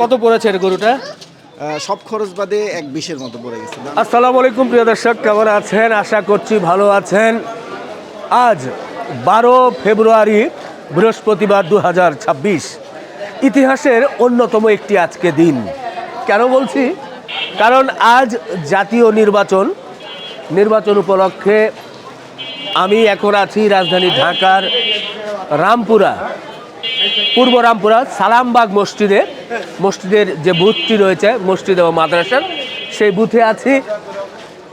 কত পড়েছে এর গরুটা? সব খরচ বাদে এক বিশের মতো পড়ে গেছিল আসসালামু আলাইকুম প্রিয় দর্শক কেমন আছেন? আশা করছি ভালো আছেন। আজ বারো ফেব্রুয়ারি বৃহস্পতিবার দু হাজার ছাব্বিশ। ইতিহাসের অন্যতম একটি আজকে দিন। কেন বলছি? কারণ আজ জাতীয় নির্বাচন নির্বাচন উপলক্ষে আমি এখন আছি রাজধানী ঢাকার রামপুরা, পূর্ব রামপুরা সালামবাগ মসজিদে। মসজিদের যে বুথটি রয়েছে, মসজিদ ও মাদ্রাসার সেই বুথে আছি।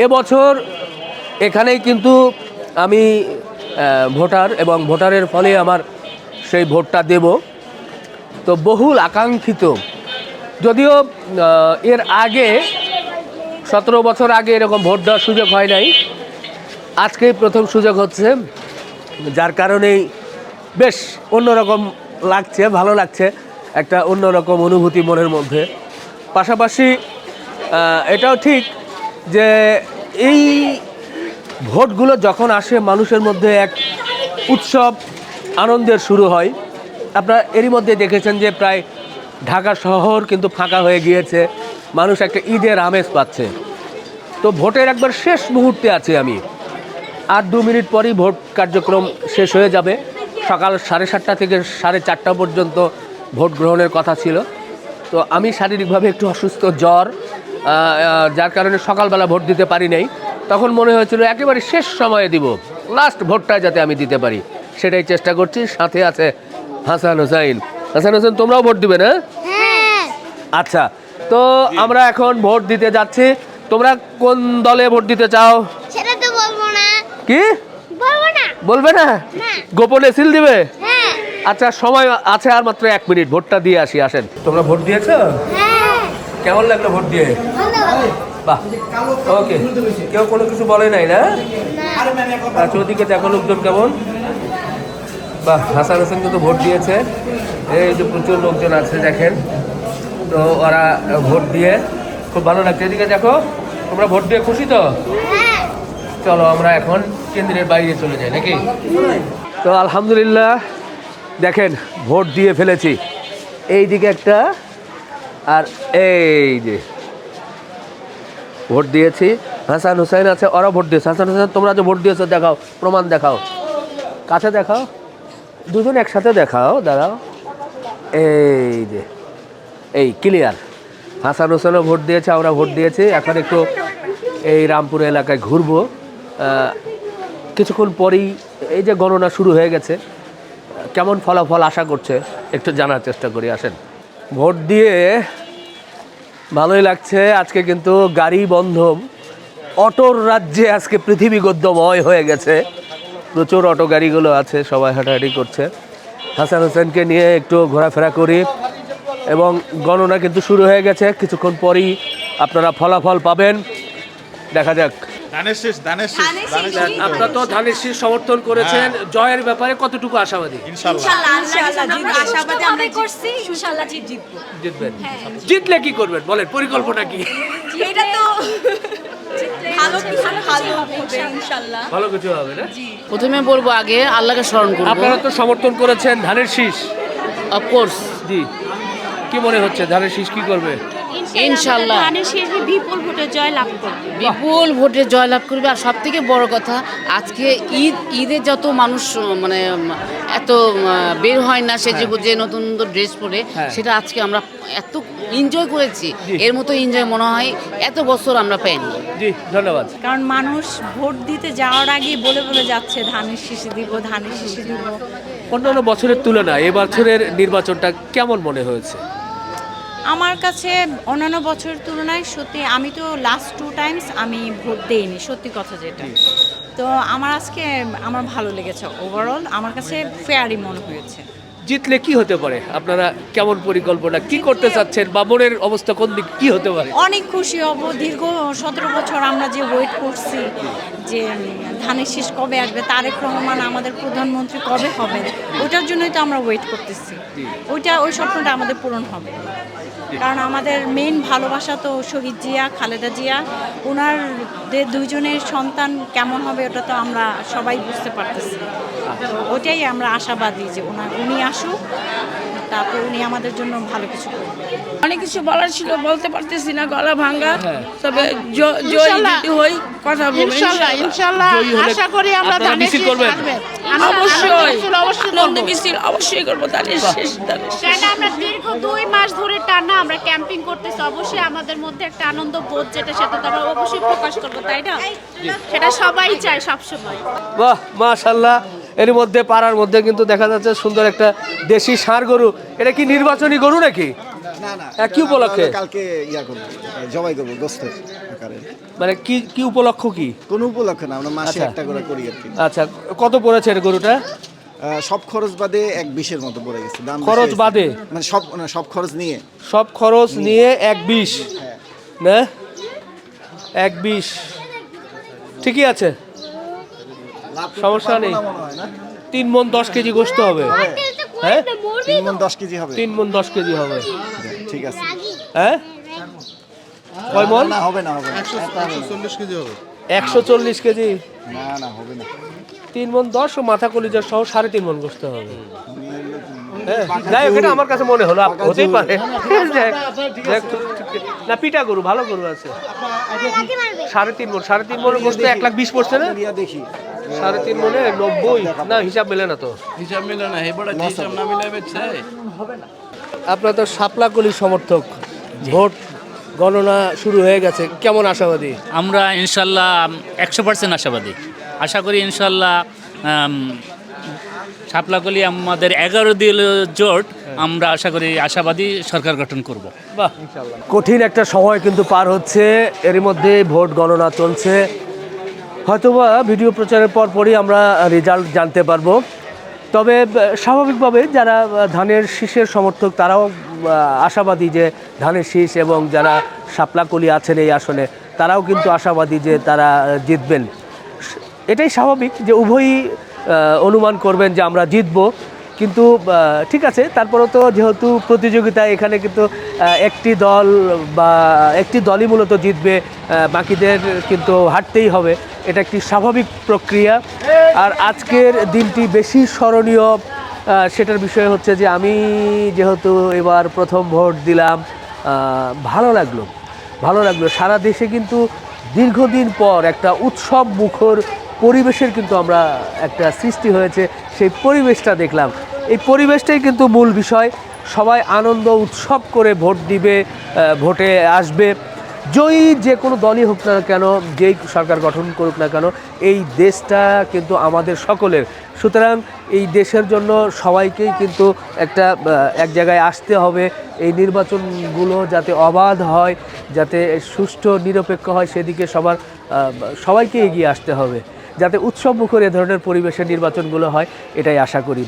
এবছর এখানেই কিন্তু আমি ভোটার এবং ভোটারের ফলে আমার সেই ভোটটা দেব। তো বহুল আকাঙ্ক্ষিত, যদিও এর আগে, সতেরো বছর আগে এরকম ভোট দেওয়ার সুযোগ হয় নাই। আজকেই প্রথম সুযোগ হচ্ছে, যার কারণেই বেশ অন্যরকম লাগছে, ভালো লাগছে একটা অন্যরকম অনুভূতি মনের মধ্যে। পাশাপাশি এটাও ঠিক যে এই ভোটগুলো যখন আসে, মানুষের মধ্যে এক উৎসব, আনন্দের শুরু হয়। আপনারা এরই মধ্যে দেখেছেন যে প্রায় ঢাকা শহর কিন্তু ফাঁকা হয়ে গিয়েছে। মানুষ একটা ঈদের আমেজ পাচ্ছে। তো ভোটের একবার শেষ মুহূর্তে আছি আমি। আর দু মিনিট পরই ভোট কার্যক্রম শেষ হয়ে যাবে। সকাল সাড়ে সাতটা থেকে সাড়ে চারটা পর্যন্ত ভোট গ্রহণের কথা ছিল। তো আমি শারীরিকভাবে একটু অসুস্থ জ্বর যার কারণে সকালবেলা ভোট দিতে পারি নাই। তখন মনে হয়েছিল একেবারে শেষ সময়ে দিব লাস্ট ভোটটা যাতে আমি দিতে পারি। সেটাই চেষ্টা করছি সাথে আছে হাসান হোসাইন। হাসান হোসেন তোমরাও ভোট দিবে না? আচ্ছা তো আমরা এখন ভোট দিতে যাচ্ছি। তোমরা কোন দলে ভোট দিতে চাও? কি? বলবে না। না। গোপনে সিল দিবে? হ্যাঁ। আচ্ছা সময় আছে আর মাত্র এক মিনিট। ভোটটা দিয়ে আসি আসেন। তোমরা ভোট দিয়েছ? হ্যাঁ। কেমন লাগল ভোট দিয়ে? বাহ। ওকে। কেউ কোনো কিছু বলে নাই না? আচ্ছা ওদিকে দেখো লোকজন কেমন। বাহ হাসান হোসেন কিন্তু ভোট দিয়েছে। এই যে প্রচুর লোকজন আছে দেখেন। তো ওরা ভোট দিয়ে খুব ভালো লাগছে। এদিকে দেখো তোমরা ভোট দিয়ে খুশি তো? হ্যাঁ। চলো আমরা এখন কেন্দ্রের বাইরে চলে যাই, নাকি? তো আলহামদুলিল্লাহ, দেখেন, ভোট দিয়ে ফেলেছি। এই দিকে একটা, আর এই যে, ভোট দিয়েছি। হাসান হুসাইন আছে ওরা ভোট দিয়েছে। হাসান হুসাইন, তোমরা যে ভোট দিয়েছ, দেখাও, প্রমাণ দেখাও। কাছে দেখাও। দুজন একসাথে দেখাও, দাঁড়াও। এই যে, এই ক্লিয়ার হাসান হোসেনও ভোট দিয়েছে, আমরা ভোট দিয়েছি। এখন একটু এই রামপুর এলাকায় ঘুরবো। কিছুক্ষণ পরেই এই যে গণনা শুরু হয়ে গেছে, কেমন ফলাফল আশা করছে? একটু জানার চেষ্টা করি, আসেন। ভোট দিয়ে ভালোই লাগছে, আজকে কিন্তু গাড়ি বন্ধ অটোর রাজ্যে আজকে পৃথিবী গদ্যময় হয়ে গেছে। প্রচুর অটো গাড়িগুলো আছে, সবাই হাঁটাহাঁটি করছে। হাসান হোসেনকে নিয়ে একটু ঘোরাফেরা করি। এবং গণনা কিন্তু শুরু হয়ে গেছে, কিছুক্ষণ পরেই আপনারা ফলাফল পাবেন। দেখা যাক। ধানের শেষ ধানের শেষ ধানের শেষ। ধানের শেষ। আপনারা তো ধানের শীষ সমর্থন করেছেন জয়ের ব্যাপারে কতটুকু আশাবাদী? ইনশাআল্লাহ জিতবো। আমরা আশাবাদী আমরা করছি ইনশাআল্লাহ জিতবো। জিতবেন। জিতলে কি করবেন? বলেন পরিকল্পনা কি? এটা তো ভালো কিছু ভালো হবে ইনশাআল্লাহ ভালো কিছু হবে না? প্রথমে বলব আগে আল্লাহকে স্মরণ করব। আপনারা তো সমর্থন করেছেন ধানের শীষ। অফকোর্স জি। কি মনে হচ্ছে? ধানের শীষ কি করবে? ইনশাল্লাহ ধানের শেষে বিপুল ভোটে জয় লাভ করবে। বিপুল ভোটে জয়লাভ করবে। আর সব থেকে বড় কথা আজকে ঈদ ঈদে যত মানুষ মানে এত বের হয় না সে যে যে নতুন নতুন ড্রেস পরে হ্যাঁ। সেটা আজকে আমরা এত এনজয় করেছি। এর মতো এনজয় মনে হয় এত বছর আমরা পাইনি। জি ধন্যবাদ। কারণ মানুষ ভোট দিতে যাওয়ার আগেই বলে বলে যাচ্ছে ধানের শীষে দিব ধানের শীষে দিব। অন্যান্য বছরের তুলনায় এবছরের নির্বাচনটা কেমন মনে হয়েছে? আমার কাছে অন্যান্য বছরের তুলনায় সত্যি আমি তো লাস্ট টু টাইমস আমি ভোট দেইনি সত্যি কথা যেটা। তো আমার আজকে আমার ভালো লেগেছে ওভারঅল আমার কাছে ফেয়ারই মনে হয়েছে। জিতলে কি হতে পারে? আপনারা কেমন পরিকল্পনা কি করতে চাচ্ছেন বা মনের অবস্থা কোন দিক কি হতে পারে? অনেক খুশি হব। দীর্ঘ সতেরো বছর আমরা যে ওয়েট করছি যে ধানের শীষ কবে আসবে তারেক রহমান আমাদের প্রধানমন্ত্রী কবে হবে ওটার জন্যই তো আমরা ওয়েট করতেছি। ওইটা ওই স্বপ্নটা আমাদের পূরণ হবে। কারণ আমাদের মেইন ভালোবাসা তো শহীদ জিয়া খালেদা জিয়া। ওনারদের দুইজনের সন্তান কেমন হবে ওটা তো আমরা সবাই বুঝতে পারতেছি। তো ওটাই আমরা আশাবাদী যে ওনার উনি আসুক তারপর উনি আমাদের জন্য ভালো কিছু করবেন। অনেক কিছু বলার ছিল বলতে পারতেছি না গলা ভাঙ্গা তবে জ- যদি হই কথা বলব আশা করি আমরা ধানের করবেন? অবশ্যই। অবশ্যই নন্দ করব। মিছিল অবশ্যই করব ধানের শেষ ধানের শেষ। আমরা দীর্ঘ দুই মাস ধরে টানা আমরা ক্যাম্পিং করতেছি অবশ্যই আমাদের মধ্যে একটা আনন্দ বোধ যেটা সেটা তো আমরা অবশ্যই প্রকাশ করব তাই না? সেটা সবাই চায় সবসময়। বাহ এর মধ্যে পাড়ার মধ্যে কিন্তু দেখা যাচ্ছে সুন্দর একটা দেশি ষাঁড় গরু। এটা কি নির্বাচনী গরু নাকি? হ্যাঁ, কি উপলক্ষে? কালকে ইয়া করব জবাই করব গোস্তের মানে কি কি উপলক্ষ কি? কোনো উপলক্ষে না আমরা মাসে আচ্ছা। একটা করে করি আর কি। আচ্ছা কত পড়েছে এর গরুটা? সব খরচ বাদে এক বিশের মতো পড়ে গেছে দাম খরচ বাদে? মানে সব না, সব খরচ নিয়ে। সব খরচ নিয়ে। এক বিশ? না? এক বিশ? ঠিকই আছে? সমস্যা নেই। তিন মন দশ কেজি গোস্ত হবে। হ্যাঁ। তিন মন দশ কেজি হবে। তিন মন দশ কেজি হবে। ঠিক আছে। হ্যাঁ? কয় মন না হবে না হবে না। একশো চল্লিশ কেজি না না হবে না। তিন মন দশ ও মাথা কলিজার সহ সাড়ে তিন মন গোস্ত হবে। হ্যাঁ, যাই হোক এটা আমার কাছে মনে হলো হতেই পারে। না পিটা গরু ভালো গরু আছে। সাড়ে তিন মন সাড়ে তিন মনের গোস্ত এক লাখ বিশ পড়ছে না? দেখি। সাড়ে তিন মনে নব্বই না হিসাব মেলে না তো? হিসাব মিলে না এই বড় হিসাব না মিলে বেচছে আপনার তো সাপলাকলির সমর্থক ভোট গণনা শুরু হয়ে গেছে কেমন আশাবাদী? আমরা ইনশাল্লাহ একশো পার্সেন্ট আশাবাদী। আশা করি ইনশাল্লাহ সাপলাকলি আমাদের এগারো দিল জোট আমরা আশা করি আশাবাদী সরকার গঠন করব। বাহ। কঠিন একটা সময় কিন্তু পার হচ্ছে এর মধ্যে ভোট গণনা চলছে। হয়তোবা ভিডিও প্রচারের পর পরই আমরা রেজাল্ট জানতে পারব। তবে স্বাভাবিকভাবে যারা ধানের শীষের সমর্থক, তারাও আশাবাদী যে ধানের শীষ এবং যারা সাপলাকলি আছেন এই আসনে, তারাও কিন্তু আশাবাদী যে তারা জিতবেন। এটাই স্বাভাবিক যে উভয়ই অনুমান করবেন যে আমরা জিতব। কিন্তু ঠিক আছে, তারপরেও তো যেহেতু প্রতিযোগিতা, এখানে কিন্তু একটি দল বা একটি দলই মূলত জিতবে বাকিদের কিন্তু হারতেই হবে। এটা একটি স্বাভাবিক প্রক্রিয়া। আর আজকের দিনটি বেশি স্মরণীয় সেটার বিষয় হচ্ছে যে আমি যেহেতু এবার প্রথম ভোট দিলাম ভালো লাগল। ভালো লাগল। সারা দেশে কিন্তু দীর্ঘদিন পর একটা উৎসব মুখর পরিবেশের কিন্তু আমরা একটা সৃষ্টি হয়েছে, সেই পরিবেশটা দেখলাম। এই পরিবেশটাই কিন্তু মূল বিষয়। সবাই আনন্দ, উৎসব করে ভোট দিবে ভোটে আসবে। জয়ী যে কোনো দলই হোক না কেন, যেই সরকার গঠন করুক না কেন, এই দেশটা কিন্তু আমাদের সকলের। সুতরাং এই দেশের জন্য সবাইকেই কিন্তু একটা এক জায়গায় আসতে হবে। এই নির্বাচনগুলো যাতে অবাধ হয়, যাতে সুষ্ঠু, নিরপেক্ষ হয়, সেদিকে সবার সবাইকে এগিয়ে আসতে হবে। যাতে উৎসব মুখর এ ধরনের পরিবেশে নির্বাচনগুলো হয়, এটাই আশা করি।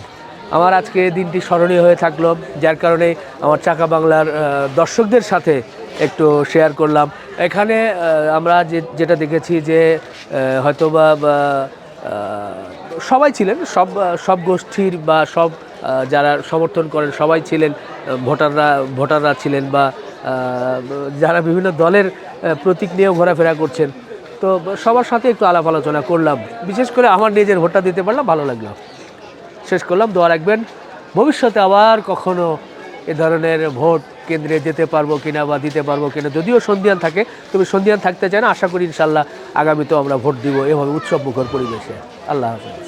আমার আজকে দিনটি স্মরণীয় হয়ে থাকল, যার কারণে আমার চাকা বাংলার দর্শকদের সাথে একটু শেয়ার করলাম। এখানে আমরা যে, যেটা দেখেছি যে হয়তোবা সবাই ছিলেন, সব সব গোষ্ঠীর বা সব যারা সমর্থন করেন, সবাই ছিলেন, ভোটাররা ভোটাররা ছিলেন বা যারা বিভিন্ন দলের প্রতীক নিয়েও ঘোরাফেরা করছেন। তো সবার সাথে একটু আলাপ আলোচনা করলাম। বিশেষ করে আমার নিজের ভোটটা দিতে পারলাম, ভালো লাগল। শেষ করলাম, দোয়া রাখবেন। ভবিষ্যতে আবার কখনো এ ধরনের ভোট কেন্দ্রে যেতে পারব কিনা বা দিতে পারব কিনা, যদিও সন্ধিয়ান থাকে তুমি সন্ধিয়ান থাকতে চায় না, আশা করি ইনশাল্লাহ আগামীতেও আমরা ভোট দিব এভাবে উৎসব মুখর পরিবেশে। আল্লাহ হাফেজ।